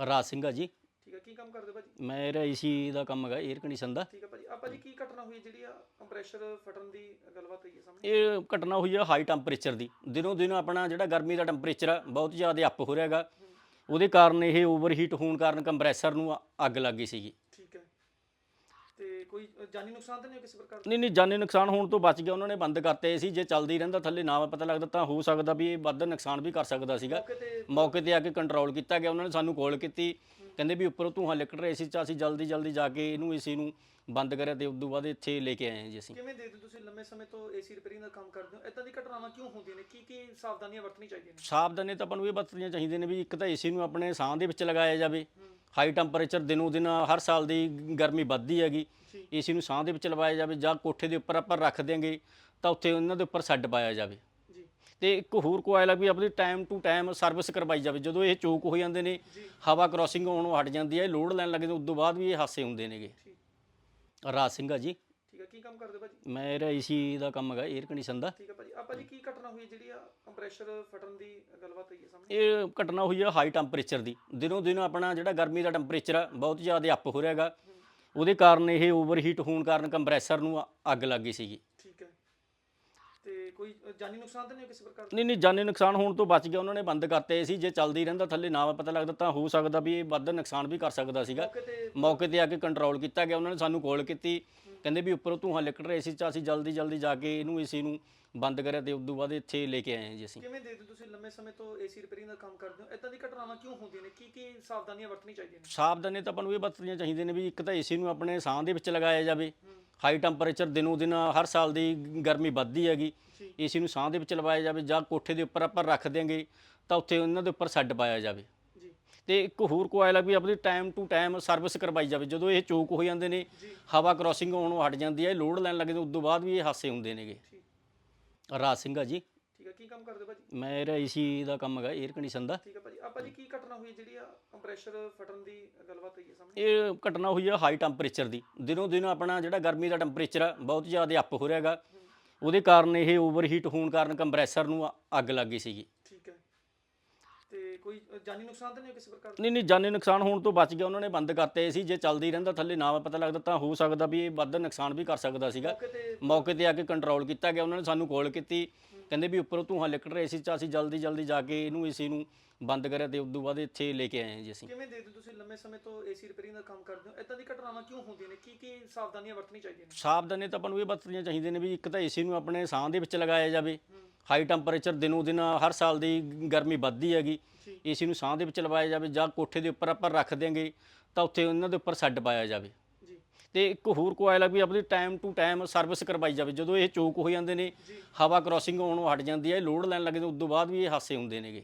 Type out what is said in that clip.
ਰਾਜ ਸਿੰਘ ਆ ਜੀ। ਠੀਕ ਹੈ ਕੀ ਕੰਮ ਕਰਦੇ ਭਾਜੀ? ਮੇਰਾ ਏਸੀ ਦਾ ਕੰਮ ਹੈਗਾ 에ਅਰ ਕੰਡੀਸ਼ਨ ਦਾ। ਠੀਕ ਹੈ ਭਾਜੀ। ਆਪਾਂ ਜੀ ਕੀ ਘਟਨਾ ਹੋਈ ਜਿਹੜੀ ਆ ਕੰਪਰੈਸ਼ਰ ਫਟਣ ਦੀ ਗੱਲਬਾਤ ਹੋਈ ਹੈ ਸਾਹਮਣੇ? ਇਹ ਘਟਨਾ ਹੋਈ ਹੈ ਹਾਈ ਟੈਂਪਰੇਚਰ ਦੀ। ਦਿਨੋਂ ਦਿਨ ਆਪਣਾ ਜਿਹੜਾ ਗਰਮੀ ਦਾ ਟੈਂਪਰੇਚਰ ਆ ਬਹੁਤ ਜ਼ਿਆਦਾ ਅਪ ਹੋ ਰਿਹਾ ਹੈਗਾ। ਉਹਦੇ ਕਾਰਨ ਇਹ ਓਵਰਹੀਟ ਹੋਣ ਕਾਰਨ ਕੰਪਰੈਸਰ ਨੂੰ ਅੱਗ ਲੱਗ ਗਈ ਸੀਗੀ। ਤੇ ਕੋਈ ਅ, ਜਾਨੀ ਨੁਕਸਾਨ ਤਾਂ ਨਹੀਂ ਹੋਇਆ ਕਿਸੇ ਪ੍ਰਕਾਰ ਦਾ? ਨਹੀਂ ਨਹੀਂ ਜਾਨੀ ਨੁਕਸਾਨ ਹੋਣ ਤੋਂ ਬਚ ਗਿਆ। ਉਹਨਾਂ ਨੇ ਬੰਦ ਕਰਤੇ ਸੀ। ਜੇ ਚੱਲਦੀ ਰਹਿੰਦਾ ਥੱਲੇ ਨਾ ਪਤਾ ਲੱਗਦਾ ਤਾਂ ਹੋ ਸਕਦਾ ਵੀ ਇਹ ਵੱਧ ਨੁਕਸਾਨ ਵੀ ਕਰ ਸਕਦਾ ਸੀਗਾ। ਮੌਕੇ ਤੇ ਮੌਕੇ ਤੇ ਆ ਕੇ ਕੰਟਰੋਲ ਕੀਤਾ ਗਿਆ। ਉਹਨਾਂ ਨੇ ਸਾਨੂੰ ਕਾਲ ਕੀਤੀ। ਕਹਿੰਦੇ ਵੀ ਉੱਪਰੋਂ ਧੂੰਆਂ ਲਿਕਟ ਰਿਹਾ ਸੀ ਚ ਅਸੀਂ ਜਲਦੀ ਜਲਦੀ ਜਾ ਕੇ ਇਹਨੂੰ ਏਸੀ ਨੂੰ ਬੰਦ ਕਰਿਆ ਤੇ ਉਦੋਂ ਬਾਅਦ ਇੱਥੇ ਲੈ ਕੇ ਆਏ ਹਾਂ ਜੀ ਅਸੀਂ। ਕਿਵੇਂ ਦੇਖਦੇ ਹੋ ਤੁਸੀਂ ਲੰਮੇ ਸਮੇਂ ਤੋਂ ਏਸੀ ਰਿਪੇਅਰਿੰਗ ਦਾ ਕੰਮ ਕਰਦੇ ਹੋ? ਇਦਾਂ ਦੀ ਘਟਨਾਵਾਂ ਕਿਉਂ ਹੁੰਦੀਆਂ ਨੇ? ਕੀ ਕੀ ਸਾਵਧਾਨੀਆਂ ਵਰਤਣੀ ਚਾਹੀਦੀਆਂ ਨੇ? ਸਾਵਧਾਨੀ ਤਾਂ ਆਪਾਂ ਨੂੰ ਇਹ ਵਰਤਣੀਆਂ ਚਾਹੀਦੀਆਂ ਨੇ ਵੀ ਇੱਕ ਤਾਂ ਏਸੀ ਨੂੰ ਆਪਣੇ ਸਾਹ ਦੇ ਵਿੱਚ ਲਗਾਇਆ ਜਾਵੇ। ਹਾਈ ਟੈਂਪਰੇਚਰ ਦਿਨੋਂ ਦਿਨ ਹਰ ਸਾਲ ਦੀ ਗਰਮੀ ਵੱਧਦੀ ਹੈਗੀ। ਏਸੀ ਨੂੰ ਸਾਹ ਦੇ ਵਿੱਚ ਲਵਾਇਆ ਜਾਵੇ ਜਾਂ ਕੋਠੇ ਦੇ ਉੱਪਰ ਆਪਾਂ ਰੱਖ ਦਿਆਂਗੇ ਤਾਂ ਉੱਥੇ ਉਹਨਾਂ ਦੇ ਉੱਪਰ ਸੱਡ ਪਾਇਆ ਜਾਵੇ। ਤੇ ਇੱਕ ਹੋਰ ਕੋਇਲ ਵੀ ਆਪਣੀ ਟਾਈਮ ਟੂ ਟਾਈਮ ਸਰਵਿਸ ਕਰਵਾਈ ਜਾਵੇ। ਜਦੋਂ ਇਹ ਚੋਕ ਹੋ ਜਾਂਦੇ ਨੇ। ਹਵਾ ਕ੍ਰਾਸਿੰਗ ਹੋਣੋਂ ਹਟ ਜਾਂਦੀ ਹੈ ਲੋਡ ਲੈਣ ਲੱਗਦੇ ਉਸ ਤੋਂ ਬਾਅਦ ਵੀ ਇਹ ਹਾਸੇ ਹੁੰਦੇ ਨੇਗੇ। ਰਾਜ ਸਿੰਘ ਜੀ। ਕੀ ਕੰਮ ਕਰਦੇ ਭਾਜੀ? ਮੇਰਾ ਏਸੀ ਦਾ ਕੰਮ ਹੈਗਾ 에ਅਰ ਕੰਡੀਸ਼ਨ ਦਾ। ਠੀਕ ਹੈ ਭਾਜੀ। ਆਪਾਂ ਜੀ ਕੀ ਘਟਨਾ ਹੋਈ ਜਿਹੜੀ ਆ ਕੰਪਰੈਸ਼ਰ ਫਟਣ ਦੀ ਗੱਲਬਾਤ ਹੋਈ ਹੈ ਸਾਹਮਣੇ? ਇਹ ਘਟਨਾ ਹੋਈ ਹੈ ਹਾਈ ਟੈਂਪਰੇਚਰ ਦੀ। ਦਿਨੋਂ ਦਿਨ ਆਪਣਾ ਜਿਹੜਾ ਗਰਮੀ ਦਾ ਟੈਂਪਰੇਚਰ ਆ ਬਹੁਤ ਜ਼ਿਆਦਾ ਅਪ ਹੋ ਰਿਹਾ ਹੈਗਾ। ਉਹਦੇ ਕਾਰਨ ਇਹ ਓਵਰਹੀਟ ਹੋਣ ਕਾਰਨ ਕੰਪਰੈਸਰ ਨੂੰ ਅ- ਅੱਗ ਲੱਗ ਗਈ ਸੀਗੀ। ਠੀਕ ਹੈ। ਤੇ ਕੋਈ ਜਾਨੀ ਨੁਕਸਾਨ ਤਾਂ ਨਹੀਂ ਹੋਇਆ ਕਿਸੇ ਪ੍ਰਕਾਰ ਦਾ ਨਹੀਂ ਨਹੀਂ ਜਾਨੀ ਨੁਕਸਾਨ ਹੋਣ ਤੋਂ ਬਚ ਗਿਆ। ਉਹਨਾਂ ਨੇ ਬੰਦ ਕਰਤੇ ਸੀ ਜੇ ਚੱਲਦੀ ਰਹਿੰਦਾ ਥੱਲੇ ਨਾ ਪਤਾ ਲੱਗਦਾ ਤਾਂ ਹੋ ਸਕਦਾ ਵੀ ਇਹ ਵੱਧ ਨੁਕਸਾਨ ਵੀ ਕਰ ਸਕਦਾ ਸੀਗਾ। ਮੌਕੇ ਤੇ ਮੌਕੇ ਤੇ ਆ ਕੇ ਕੰਟਰੋਲ ਕੀਤਾ ਗਿਆ। ਉਹਨਾਂ ਨੇ ਸਾਨੂੰ ਕਾਲ ਕੀਤੀ। ਕਹਿੰਦੇ ਵੀ ਉੱਪਰੋਂ ਧੂੰਆਂ ਲਿਕਟ ਰਿਹਾ ਸੀ ਚ ਅਸੀਂ ਜਲਦੀ ਜਲਦੀ ਜਾ ਕੇ ਇਹਨੂੰ ਏਸੀ ਨੂੰ ਬੰਦ ਕਰਿਆ ਤੇ ਉਦੋਂ ਬਾਅਦ ਇੱਥੇ ਲੈ ਕੇ ਆਏ ਹਾਂ ਜੀ ਅਸੀਂ। ਕਿਵੇਂ ਦੇਖਦੇ ਹੋ ਤੁਸੀਂ ਲੰਮੇ ਸਮੇਂ ਤੋਂ ਏਸੀ ਰਿਪੇਅਰਿੰਗ ਦਾ ਕੰਮ ਕਰਦੇ ਹੋ? ਇਦਾਂ ਦੀ ਘਟਨਾਵਾਂ ਕਿਉਂ ਹੁੰਦੀਆਂ ਨੇ? ਕੀ ਕੀ ਸਾਵਧਾਨੀਆਂ ਵਰਤਣੀ ਚਾਹੀਦੀਆਂ ਨੇ? ਸਾਵਧਾਨੀ ਤਾਂ ਆਪਾਂ ਨੂੰ ਇਹ ਵਰਤਣੀਆਂ ਚਾਹੀਦੀਆਂ ਨੇ ਵੀ ਇੱਕ ਤਾਂ ਏਸੀ ਨੂੰ ਆਪਣੇ ਸਾਹ ਦੇ ਵਿੱਚ ਲਗਾਇਆ ਜਾਵੇ। ਹਾਈ ਟੈਂਪਰੇਚਰ ਦਿਨੋਂ ਦਿਨ ਹਰ ਸਾਲ ਦੀ ਗਰਮੀ ਵੱਧਦੀ ਹੈਗੀ। ਏਸੀ ਨੂੰ ਸਾਹ ਦੇ ਵਿੱਚ ਲਵਾਇਆ ਜਾਵੇ ਜਾਂ ਕੋਠੇ ਦੇ ਉੱਪਰ ਆਪਾਂ ਰੱਖ ਦਿਆਂਗੇ ਤਾਂ ਉੱਥੇ ਉਹਨਾਂ ਦੇ ਉੱਪਰ ਸੱਡ ਪਾਇਆ ਜਾਵੇ। ਤੇ ਇੱਕ ਹੋਰ ਕੋਇਲ ਆ ਵੀ ਆਪਣੀ ਟਾਈਮ ਟੂ ਟਾਈਮ ਸਰਵਿਸ ਕਰਵਾਈ ਜਾਵੇ। ਜਦੋਂ ਇਹ ਚੋਕ ਹੋ ਜਾਂਦੇ ਨੇ। ਹਵਾ ਕ੍ਰਾਸਿੰਗ ਹੋਣੋਂ ਹਟ ਜਾਂਦੀ ਹੈ ਲੋਡ ਲੈਣ ਲੱਗਦੇ ਉਸ ਤੋਂ ਬਾਅਦ ਵੀ ਇਹ ਹਾਸੇ ਹੁੰਦੇ ਨੇਗੇ। ਰਾਜ ਸਿੰਘ ਜੀ। ਠੀਕ ਹੈ ਕੀ ਕੰਮ ਕਰਦੇ ਭਾਜੀ? ਮੇਰਾ ਏਸੀ ਦਾ ਕੰਮ ਹੈਗਾ 에ਅਰ ਕੰਡੀਸ਼ਨ ਦਾ। ਠੀਕ ਹੈ ਭਾਜੀ। ਆਪਾਂ ਜੀ ਕੀ ਘਟਨਾ ਹੋਈ ਜਿਹੜੀ ਆ ਕੰਪਰੈਸ਼ਰ ਫਟਣ ਦੀ ਗੱਲਬਾਤ ਹੋਈ ਹੈ ਸਾਹਮਣੇ? ਇਹ ਘਟਨਾ ਹੋਈ ਹੈ ਹਾਈ ਟੈਂਪਰੇਚਰ ਦੀ। ਦਿਨੋਂ ਦਿਨ ਆਪਣਾ ਜਿਹੜਾ ਗਰਮੀ ਦਾ ਟੈਂਪਰੇਚਰ ਆ ਬਹੁਤ ਜ਼ਿਆਦਾ ਅਪ ਹੋ ਰਿਹਾ ਹੈਗਾ। ਉਹਦੇ ਕਾਰਨ ਇਹ ਓਵਰਹੀਟ ਹੋਣ ਕਾਰਨ ਕੰਪਰੈਸਰ ਨੂੰ ਅੱਗ ਲੱਗ ਗਈ ਸੀਗੀ। ਕੋਈ ਜਾਨੀ ਨੁਕਸਾਨ ਤਾਂ ਨਹੀਂ ਕਿਸੇ ਪ੍ਰਕਾਰ ਦਾ? ਨਹੀਂ ਨਹੀਂ ਜਾਨੀ ਨੁਕਸਾਨ ਹੋਣ ਤੋਂ ਬਚ ਗਿਆ। ਉਹਨਾਂ ਨੇ ਬੰਦ ਕਰਤੇ ਸੀ। ਜੇ ਚੱਲਦੀ ਰਹਿੰਦਾ ਥੱਲੇ ਨਾ ਪਤਾ ਲੱਗਦਾ ਤਾਂ ਹੋ ਸਕਦਾ ਵੀ ਇਹ ਵੱਧ ਨੁਕਸਾਨ ਵੀ ਕਰ ਸਕਦਾ ਸੀਗਾ। ਮੌਕੇ ਤੇ ਤੇ ਆ ਕੇ ਕੰਟਰੋਲ ਕੀਤਾ ਗਿਆ। ਉਹਨਾਂ ਨੇ ਸਾਨੂੰ ਕਾਲ ਕੀਤੀ। ਕਹਿੰਦੇ ਵੀ ਉੱਪਰੋਂ ਧੂੰਆਂ ਲਿਕਟ ਰਿਹਾ ਸੀ ਚ ਅਸੀਂ ਜਲਦੀ ਜਲਦੀ ਜਾ ਕੇ ਇਹਨੂੰ ਏਸੀ ਨੂੰ ਬੰਦ ਕਰਿਆ ਤੇ ਉਦੋਂ ਬਾਅਦ ਇੱਥੇ ਲੈ ਕੇ ਆਏ ਹਾਂ ਜੀ ਅਸੀਂ। ਕਿਵੇਂ ਤੁਸੀਂ ਲੰਮੇ ਸਮੇਂ ਤੋਂ ਏਸੀ ਰਿਪੇਅਰਿੰਗ ਦਾ ਕੰਮ ਕਰਦੇ ਹੋ ਇਦਾਂ ਦੀ ਘਟਨਾਵਾਂ ਕਿਉਂ ਹੁੰਦੀਆਂ ਨੇ? ਕੀ ਕੀ ਸਾਵਧਾਨੀਆਂ ਵਰਤਣੀ ਚਾਹੀਦੀਆਂ ਨੇ? ਸਾਵਧਾਨੀ ਤਾਂ ਆਪਾਂ ਨੂੰ ਇਹ ਵਰਤਣੀਆਂ ਚਾਹੀਦੀਆਂ ਨੇ ਵੀ ਇੱਕ ਤਾਂ ਏਸੀ ਨੂੰ ਆਪਣੇ ਸਾਹ ਦੇ ਵਿੱਚ ਲਗਾਇਆ ਜਾਵੇ। ਹਾਈ ਟੈਂਪਰੇਚਰ ਦਿਨੋਂ ਦਿਨ ਹਰ ਸਾਲ ਦੀ ਗਰਮੀ ਵੱਧਦੀ ਹੈਗੀ। ਏਸੀ ਨੂੰ ਸਾਹ ਦੇ ਵਿੱਚ ਲਵਾਇਆ ਜਾਵੇ ਜਾਂ ਕੋਠੇ ਦੇ ਉੱਪਰ ਆਪਾਂ ਰੱਖ ਦਿਆਂਗੇ ਤਾਂ ਉੱਥੇ ਉਹਨਾਂ ਦੇ ਉੱਪਰ ਸੱਡ ਪਾਇਆ ਜਾਵੇ। ਤੇ ਇੱਕ ਹੋਰ ਕੋਇਲ ਆ ਵੀ ਆਪਣੀ ਟਾਈਮ ਟੂ ਟਾਈਮ ਸਰਵਿਸ ਕਰਵਾਈ ਜਾਵੇ। ਜਦੋਂ ਇਹ ਚੋਕ ਹੋ ਜਾਂਦੇ ਨੇ ਹਵਾ ਕ੍ਰਾਸਿੰਗ ਹੋਣੋਂ ਹਟ ਜਾਂਦੀ ਹੈ ਲੋਡ ਲੈਣ ਲੱਗਦੇ ਉਸ ਤੋਂ ਬਾਅਦ ਵੀ ਇਹ ਹਾਸੇ ਹੁੰਦੇ ਨੇਗੇ।